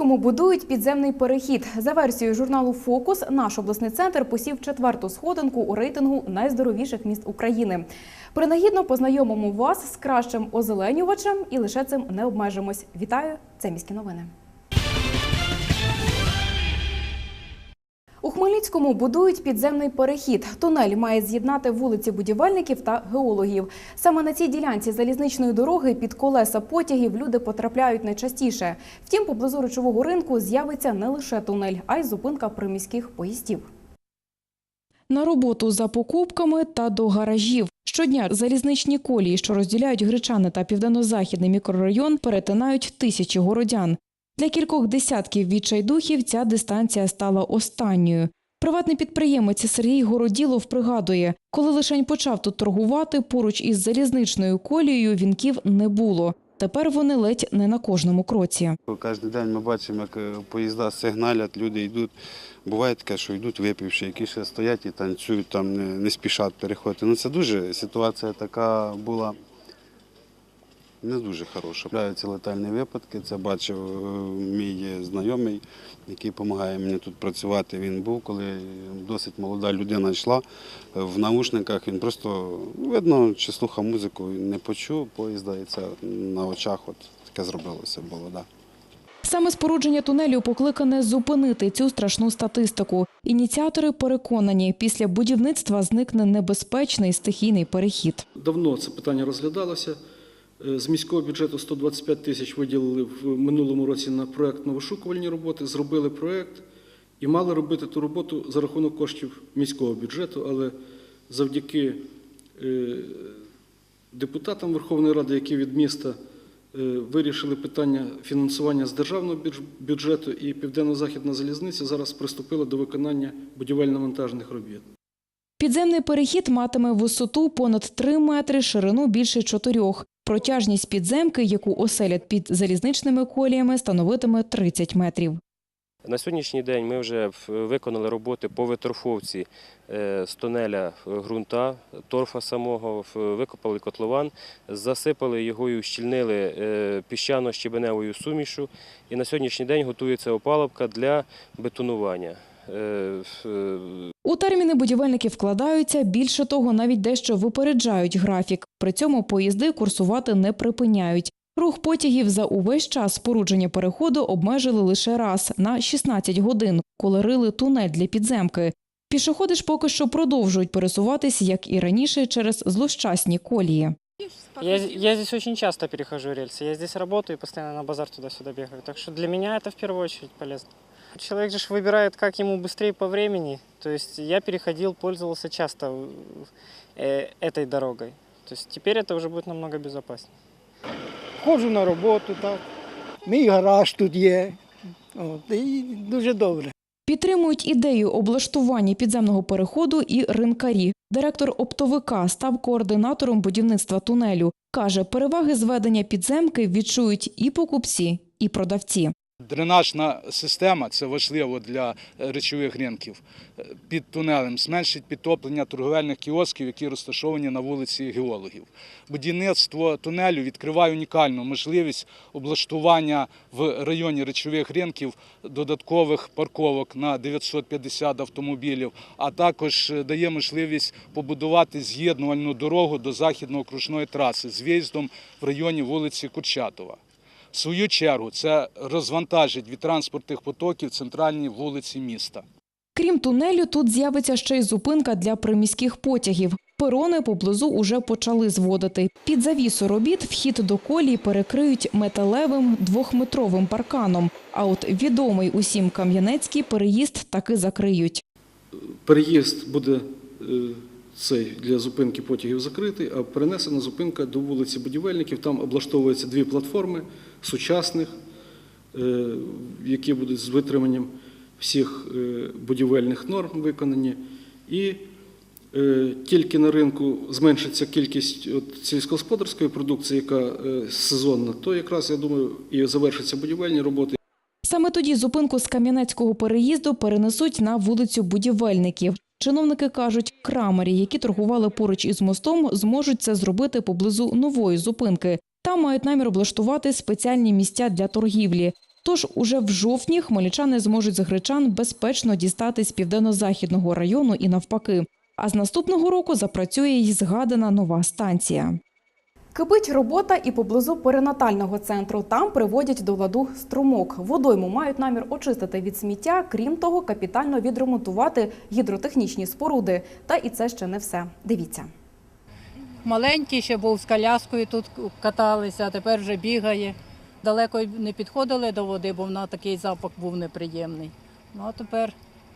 Хмельницькому будують підземний перехід. За версією журналу Фокус, наш обласний центр посів четверту сходинку у рейтингу найздоровіших міст України. Принагідно познайомимо вас з кращим озеленювачем і лише цим не обмежимось. Вітаю! Це міські новини. У Хмельницькому будують підземний перехід. Тунель має з'єднати вулиці будівельників та геологів. Саме на цій ділянці залізничної дороги під колеса потягів люди потрапляють найчастіше. Втім, поблизу речового ринку з'явиться не лише тунель, а й зупинка приміських поїздів. На роботу за покупками та до гаражів. Щодня залізничні колії, що розділяють Гречани та південно-західний мікрорайон, перетинають тисячі городян. Для кількох десятків відчайдухів ця дистанція стала останньою. Приватний підприємець Сергій Городілов пригадує, коли лишень почав тут торгувати, поруч із залізничною колією вінків не було. Тепер вони ледь не на кожному кроці. Кожен день ми бачимо, як е, поїзда сигналять, люди йдуть. Буває таке, що йдуть випивши, які ще стоять і танцюють, там не, не спішать переходити. Ну це дуже ситуація така була не дуже хороша. Трапляються летальні випадки. Це бачив е, мій знайомий, який допомагає мені тут працювати. Він був, коли досить молода людина йшла е, в наушниках. Він просто видно, чи слухав музику, не почув поїзда, і це на очах от таке зробилося було. Да. Саме спорудження тунелю покликане зупинити цю страшну статистику. Ініціатори переконані, після будівництва зникне небезпечний стихійний перехід. Давно це питання розглядалося. Е, З міського бюджету 125 тисяч виділили в минулому році на проєктно-вишукувальні роботи, зробили проєкт і мали робити ту роботу за рахунок коштів міського бюджету, але завдяки е, депутатам Верховної Ради, які від міста е, вирішили питання фінансування з державного бюджету, і Південно-Західна залізниця зараз приступила до виконання будівельно-монтажних робіт. Підземний перехід матиме висоту понад 3 метри, ширину більше 4. Протяжність підземки, яку оселять під залізничними коліями, становитиме 30 метрів. На сьогоднішній день ми вже виконали роботи по виторфовці е, з тунеля е, ґрунта, торфа самого, викопали котлован, засипали його і ущільнили е, піщано-щебеневою сумішу. І на сьогоднішній день готується опалубка для бетонування. У терміни будівельники вкладаються, більше того, навіть дещо випереджають графік. При цьому поїзди курсувати не припиняють. Рух потягів за увесь час спорудження переходу обмежили лише раз на 16 годин, коли рили тунель для підземки. Пішоходи ж поки що продовжують пересуватись, як і раніше, через злощасні колії. Я, я здесь очень часто перехожу рельсы. Я здесь работаю и постоянно на базар туда-сюда бегаю. Так что для меня это в первую очередь полезно. Человек же ж выбирает, как ему быстрее по времени. То есть я переходил, пользовался часто э, этой дорогой. То есть теперь это уже будет намного безопаснее. Ходжу на роботу, так. Мій гараж тут є. От, і дуже добре. Підтримують ідею облаштування підземного переходу і ринкарі. Директор оптовика став координатором будівництва тунелю. Каже, переваги зведення підземки відчують і покупці, і продавці. Дренажна система це важливо для е, речових ринків. Е, Під тунелем зменшить підтоплення торговельних кіосків, які розташовані на вулиці геологів. Будівництво тунелю відкриває унікальну можливість облаштування в районі речових ринків додаткових парковок на 950 автомобілів, а також е, дає можливість побудувати з'єднувальну дорогу до західно-окружної траси з виїздом в районі вулиці Курчатова. В свою чергу це розвантажить від транспортних потоків центральні вулиці міста. Крім тунелю, тут з'явиться ще й зупинка для приміських потягів. Перони поблизу уже почали зводити. Під завісу робіт вхід до колії перекриють металевим двохметровим парканом. А от відомий усім Кам'янецький переїзд таки закриють. Переїзд буде е, цей для зупинки потягів закритий, а перенесена зупинка до вулиці Будівельників. Там облаштовуються дві платформи сучасних, е, які будуть з витриманням всіх е, будівельних норм виконані. І е, тільки на ринку зменшиться кількість сільськогосподарської продукції, яка сезонна, то якраз я думаю і завершаться будівельні роботи. Саме тоді зупинку з Кам'янецького переїзду перенесуть на вулицю будівельників. Чиновники кажуть, крамарі, які торгували поруч із мостом, зможуть це зробити поблизу нової зупинки. Там мають намір облаштувати спеціальні місця для торгівлі. Тож уже в жовтні хмельничани зможуть з Гречан безпечно дістатись південно-західного району і навпаки. А з наступного року запрацює й згадана нова станція. Кипить робота і поблизу перинатального центру. Там приводять до ладу струмок. Водойму мають намір очистити від сміття, крім того, капітально відремонтувати гідротехнічні споруди. Та і це ще не все. Дивіться. Маленький ще був з коляскою тут каталися, а тепер вже бігає. Далеко не підходили до води, бо вона такий запах був неприємний. Ну а тепер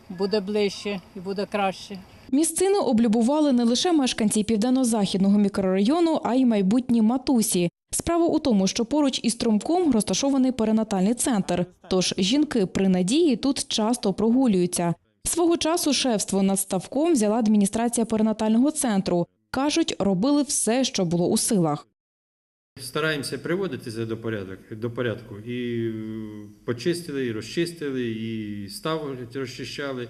буде ближче і буде краще. Місцину облюбували не лише мешканці південно-західного мікрорайону, а й майбутні матусі. Справа у тому, що поруч із струмком розташований перинатальний центр. Тож жінки при надії тут часто прогулюються. Свого часу шефство над ставком взяла адміністрація перинатального центру. Кажуть, робили все, що було у силах. Стараємося приводити це до порядок, до порядку. І е, почистили, і розчистили, і став розчищали,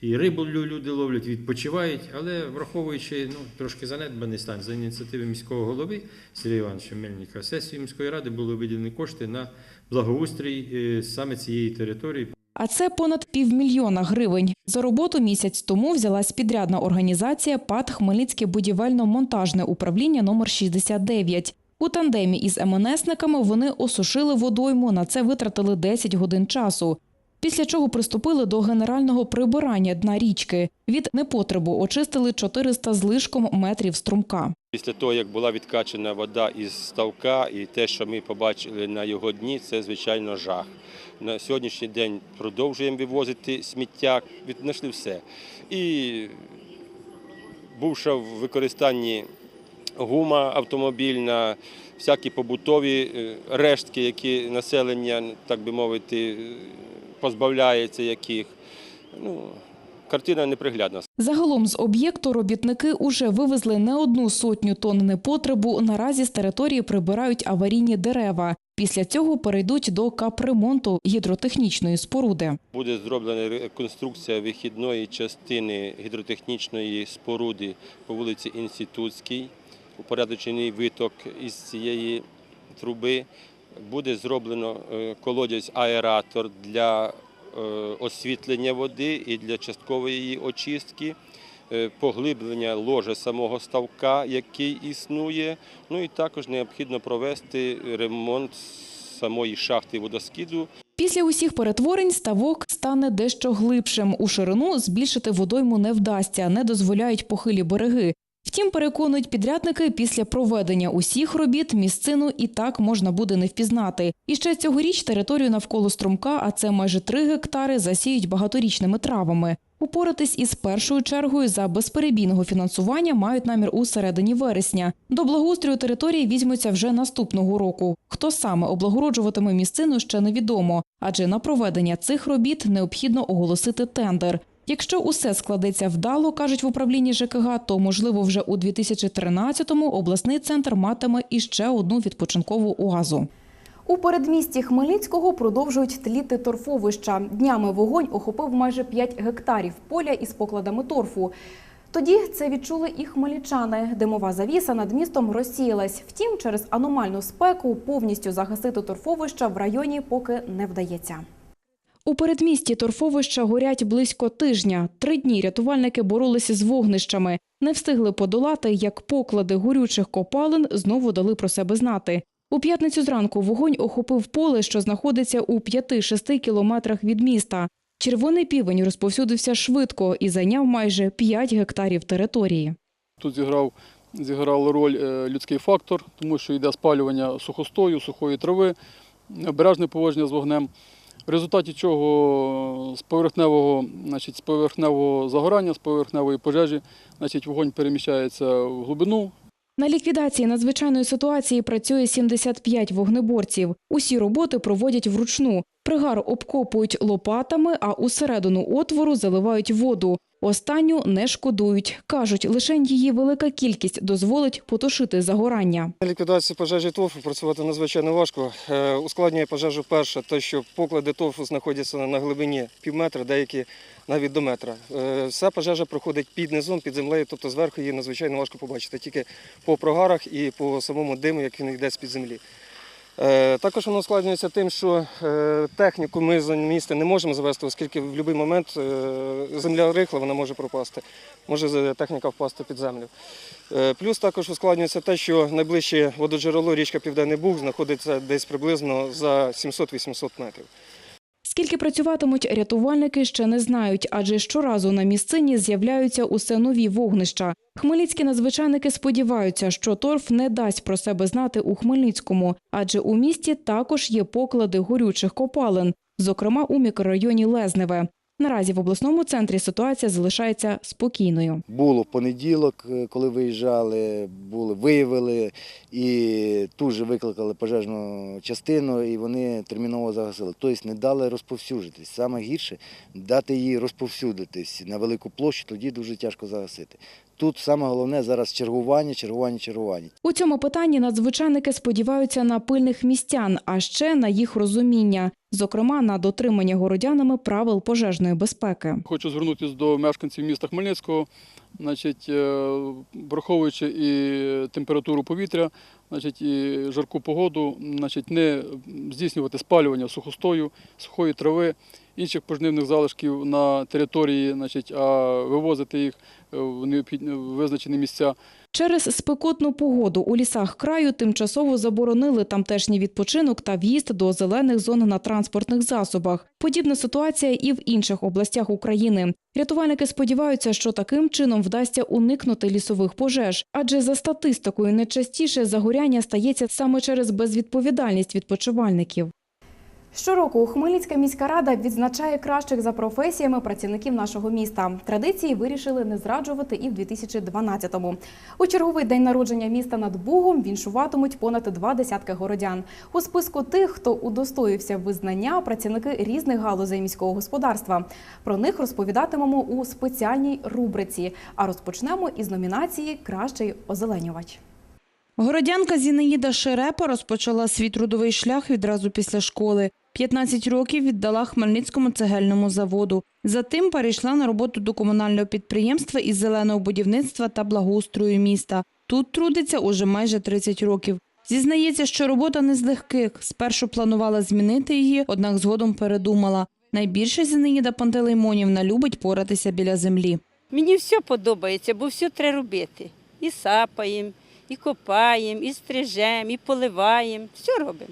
і рибу люди ловлять, відпочивають. Але враховуючи ну, трошки занедбаний стан за ініціативи міського голови Сергія Івановича Мельника, сесією міської ради були виділені кошти на благоустрій е, саме цієї території. А це понад півмільйона гривень. За роботу місяць тому взялась підрядна організація ПАД Хмельницьке будівельно-монтажне управління номер 69. У тандемі із МНСниками вони осушили водойму, на це витратили 10 годин часу. Після чого приступили до генерального прибирання дна річки. Від непотребу очистили 400 з лишком метрів струмка. Після того, як була відкачена вода із ставка, і те, що ми побачили на його дні, це звичайно жах. На сьогоднішній день продовжуємо вивозити сміття, віднайшли все. І бувши в використанні гума автомобільна, всякі побутові е, рештки, які населення, так би мовити, позбавляється яких. Ну, картина неприглядна. Загалом з об'єкту робітники уже вивезли не одну сотню тонн непотребу. Наразі з території прибирають аварійні дерева. Після цього перейдуть до капремонту гідротехнічної споруди. Буде зроблена реконструкція вихідної частини гідротехнічної споруди по вулиці Інститутській, упорядочений виток із цієї труби. Буде зроблено е, колодязь-аератор для е, освітлення води і для часткової її очистки, е, поглиблення ложа самого ставка, який існує. Ну і також необхідно провести ремонт самої шахти водоскиду Після усіх перетворень ставок стане дещо глибшим. У ширину збільшити водойму не вдасться, не дозволяють похилі береги. Втім, переконують підрядники, після проведення усіх робіт місцину і так можна буде не впізнати. І ще цьогоріч територію навколо струмка, а це майже три гектари, засіють багаторічними травами. Упоратись із першою чергою за безперебійного фінансування мають намір у середині вересня. До благоустрою території візьмуться вже наступного року. Хто саме облагороджуватиме місцину, ще невідомо, адже на проведення цих робіт необхідно оголосити тендер. Якщо усе складеться вдало, кажуть в управлінні ЖКГ, то можливо вже у 2013-му обласний центр матиме іще одну відпочинкову оазу. У передмісті Хмельницького продовжують тліти торфовища. Днями вогонь охопив майже 5 гектарів поля із покладами торфу. Тоді це відчули і хмельничани. Димова завіса над містом розсіялась. Втім, через аномальну спеку повністю загасити торфовища в районі поки не вдається. У передмісті торфовища горять близько тижня. Три дні рятувальники боролися з вогнищами. Не встигли подолати, як поклади горючих копалин знову дали про себе знати. У п'ятницю зранку вогонь охопив поле, що знаходиться у 5-6 кілометрах від міста. Червоний півень розповсюдився швидко і зайняв майже 5 гектарів території. Тут зіграв, зіграв роль е, людський фактор, тому що йде спалювання сухостою, сухої трави, обережне поводження з вогнем. В результаті чого з поверхневого, значить, з поверхневого загорання, з поверхневої пожежі, значить, вогонь переміщається в глибину, На ліквідації надзвичайної ситуації працює 75 вогнеборців. Усі роботи проводять вручну. Пригар обкопують лопатами, а усередину отвору заливають воду. Останню не шкодують. Кажуть, лише її велика кількість дозволить потушити загорання. Ліквідація пожежі торфу працювати надзвичайно важко. Е, Ускладнює пожежу перше, те, що поклади торфу знаходяться на глибині пів метра, деякі навіть до метра. Е, Вся пожежа проходить під низом, під землею, тобто зверху її надзвичайно важко побачити, тільки по прогарах і по самому диму, як він йде з-під землі. Е, Також воно ускладнюється тим, що е, техніку ми з міста не можемо завести, оскільки в будь-який момент е, земля рихла, вона може пропасти, може техніка впасти під землю. Плюс також ускладнюється те, що найближче вододжерело річка Південний Буг знаходиться десь приблизно за 700-800 метрів. Скільки працюватимуть рятувальники, ще не знають, адже щоразу на місцині з'являються усе нові вогнища. Хмельницькі надзвичайники сподіваються, що торф не дасть про себе знати у Хмельницькому, адже у місті також є поклади горючих копалин, зокрема у мікрорайоні Лезневе. Наразі в обласному центрі ситуація залишається спокійною. Було в понеділок, е, коли виїжджали, були, виявили і тут же викликали пожежну частину, і вони терміново загасили. Тобто не дали розповсюджитись. Саме гірше дати їй розповсюдитись на велику площу, тоді дуже тяжко загасити. Тут саме головне зараз чергування, чергування, чергування. У цьому питанні надзвичайники сподіваються на пильних містян, а ще на їх розуміння, зокрема на дотримання городянами правил пожежної безпеки. Хочу звернутися до мешканців міста Хмельницького, значить, е, враховуючи і температуру повітря, значить, і жарку погоду, значить, не здійснювати спалювання сухостою, сухої трави, інших пожнивних залишків на території, значить, а вивозити їх е, в необхідні визначені місця. Через спекотну погоду у лісах краю тимчасово заборонили тамтешній відпочинок та в'їзд до зелених зон на транспортних засобах. Подібна ситуація і в інших областях України. Рятувальники сподіваються, що таким чином вдасться уникнути лісових пожеж, адже за статистикою найчастіше загоряння стається саме через безвідповідальність відпочивальників. Щороку Хмельницька міська рада відзначає кращих за професіями працівників нашого міста. Традиції вирішили не зраджувати і в 2012-му. У черговий день народження міста над Бугом віншуватимуть понад два десятки городян. У списку тих, хто удостоївся визнання, працівники різних галузей міського господарства. Про них розповідатимемо у спеціальній рубриці. А розпочнемо із номінації Кращий озеленювач. Городянка Зінаїда Шерепа розпочала свій трудовий шлях відразу після школи. 15 років віддала Хмельницькому цегельному заводу. Затим перейшла на роботу до комунального підприємства із зеленого будівництва та благоустрою міста. Тут трудиться уже майже 30 років. Зізнається, що робота не з легких. Спершу планувала змінити її, однак згодом передумала. Найбільше Зінаїда Пантелеймонівна любить поратися біля землі. Мені все подобається, бо все треба робити. І сапаємо, і копаємо, і стрижемо, і поливаємо. Все робимо.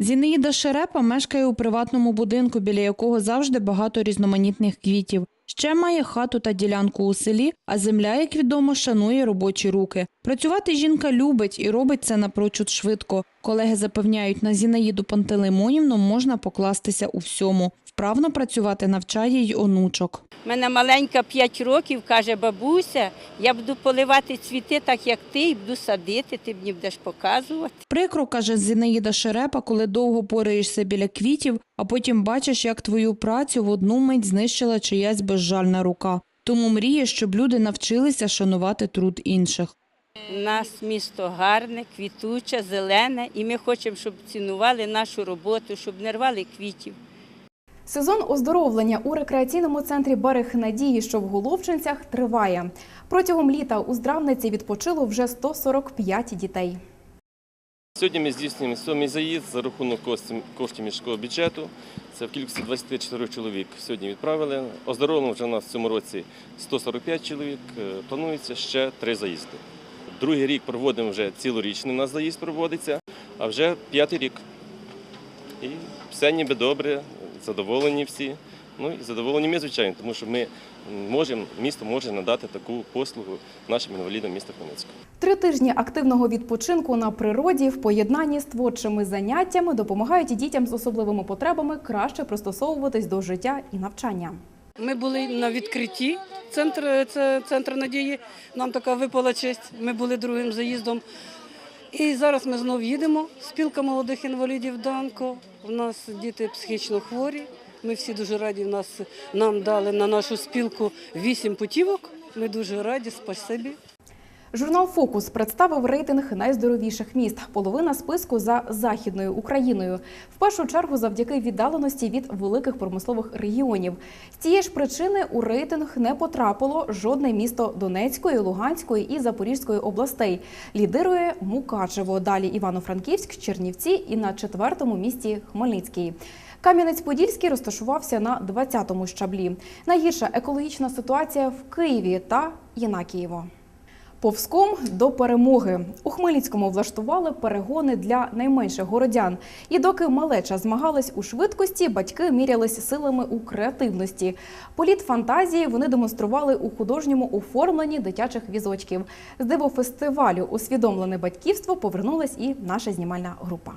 Зінаїда Шерепа мешкає у приватному будинку, біля якого завжди багато різноманітних квітів. Ще має хату та ділянку у селі, а земля, як відомо, шанує робочі руки. Працювати жінка любить і робить це напрочуд швидко. Колеги запевняють, на Зінаїду Пантелеймонівну можна покластися у всьому. Вправно працювати навчає й онучок. У мене маленька 5 років, каже бабуся, я буду поливати цвіти так, як ти, і буду садити, ти мені будеш показувати. Прикро, каже Зінаїда Шерепа, коли довго пораєшся біля квітів, а потім бачиш, як твою працю в одну мить знищила чиясь безжальна рука. Тому мріє, щоб люди навчилися шанувати труд інших. У нас місто гарне, квітуче, зелене, і ми хочемо, щоб цінували нашу роботу, щоб не рвали квітів. Сезон оздоровлення у рекреаційному центрі Берег Надії, що в Головчинцях, триває. Протягом літа у здравниці відпочило вже 145 дітей. Сьогодні ми здійснюємо сьомий заїзд за рахунок коштів- міського бюджету. Це в кількості 24 чоловік сьогодні відправили. Оздоровлено вже у нас в цьому році 145 чоловік. Е, Планується ще три заїзди. Другий рік проводимо вже цілорічний у нас заїзд проводиться, а вже п'ятий рік. І все ніби добре, задоволені всі. Ну і задоволені ми, звичайно, тому що ми можемо, місто може надати таку послугу нашим інвалідам міста Хмельницького. Три тижні активного відпочинку на природі в поєднанні з творчими заняттями допомагають дітям з особливими потребами краще пристосовуватись до життя і навчання. Ми були на відкритті центру, це центр надії. Нам така випала честь. Ми були другим заїздом. І зараз ми знову їдемо. Спілка молодих інвалідів Данко. У нас діти психічно хворі. Ми всі дуже раді. Нас нам дали на нашу спілку вісім путівок. Ми дуже раді, спасибі. Журнал Фокус представив рейтинг найздоровіших міст. Половина списку за західною Україною. В першу чергу завдяки віддаленості від великих промислових регіонів. З цієї ж причини у рейтинг не потрапило жодне місто Донецької, Луганської і Запорізької областей. Лідирує Мукачево. Далі Івано-Франківськ, Чернівці і на четвертому місці Хмельницький. Кам'янець-Подільський розташувався на 20-му щаблі. Найгірша екологічна ситуація в Києві та Єнакієво. Повзком до перемоги у Хмельницькому влаштували перегони для найменших городян. І доки малеча змагалась у швидкості, батьки мірялись силами у креативності. Політ фантазії вони демонстрували у художньому оформленні дитячих візочків. З дивофестивалю усвідомлене батьківство повернулась і наша знімальна група.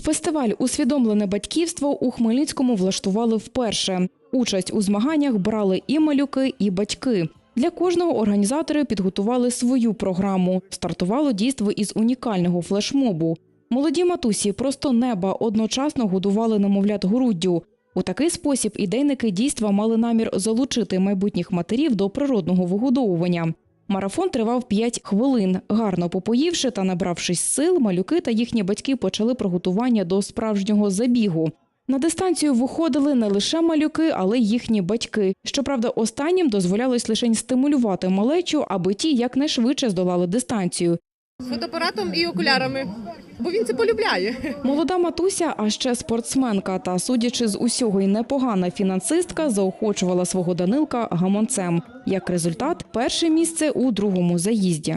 Фестиваль Усвідомлене батьківство у Хмельницькому влаштували вперше. Участь у змаганнях брали і малюки, і батьки. Для кожного організатори підготували свою програму. Стартувало дійство із унікального флешмобу. Молоді матусі просто неба одночасно годували немовлят груддю. У такий спосіб ідейники дійства мали намір залучити майбутніх матерів до природного вигодовування. Марафон тривав 5 хвилин. Гарно попоївши та набравшись сил, малюки та їхні батьки почали приготування до справжнього забігу. На дистанцію виходили не лише малюки, але й їхні батьки. Щоправда, останнім дозволялось лише стимулювати малечу, аби ті якнайшвидше здолали дистанцію. з фотоапаратом і окулярами, бо він це полюбляє. Молода матуся, а ще спортсменка та, судячи з усього й непогана фінансистка, заохочувала свого Данилка гаманцем. Як результат, перше місце у другому заїзді.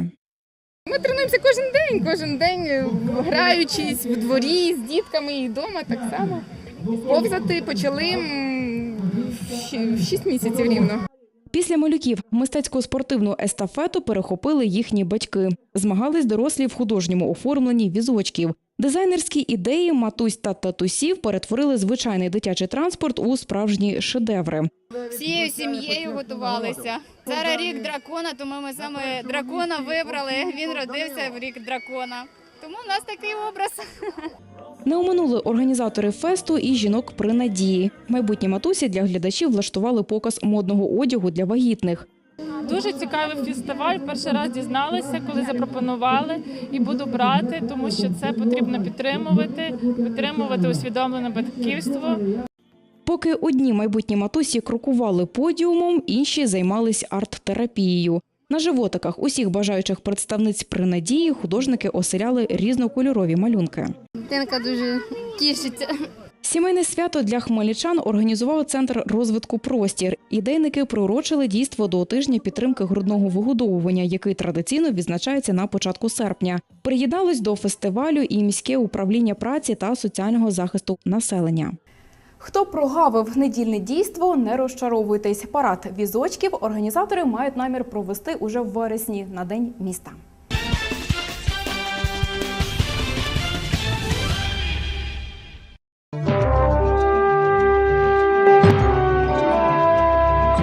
Ми тренуємося кожен день, кожен день граючись в дворі з дітками і вдома так само. Повзати почали в 6 місяців рівно. Після малюків мистецьку спортивну естафету перехопили їхні батьки. Змагались дорослі в художньому оформленні візочків. Дизайнерські ідеї матусь та татусів перетворили звичайний дитячий транспорт у справжні шедеври. Всією сім'єю готувалися. Зараз рік дракона, тому ми саме дракона вибрали. Він родився в рік дракона. Тому у нас такий образ. Не оминули організатори фесту і жінок при надії. Майбутні матусі для глядачів влаштували показ модного одягу для вагітних. Дуже цікавий фестиваль. Перший раз дізналася, коли запропонували, і буду брати, тому що це потрібно підтримувати, підтримувати усвідомлене батьківство. Поки одні майбутні матусі крокували подіумом, інші займались арт-терапією. На животиках усіх бажаючих представниць при надії художники оселяли різнокольорові малюнки. Дитинка дуже тішиться. Сімейне свято для хмельничан організував центр розвитку простір. Ідейники приурочили дійство до тижня підтримки грудного вигодовування, який традиційно відзначається на початку серпня. Приєдналось до фестивалю і міське управління праці та соціального захисту населення. Хто прогавив недільне дійство, не розчаровуйтесь. Парад візочків організатори мають намір провести уже в вересні на день міста.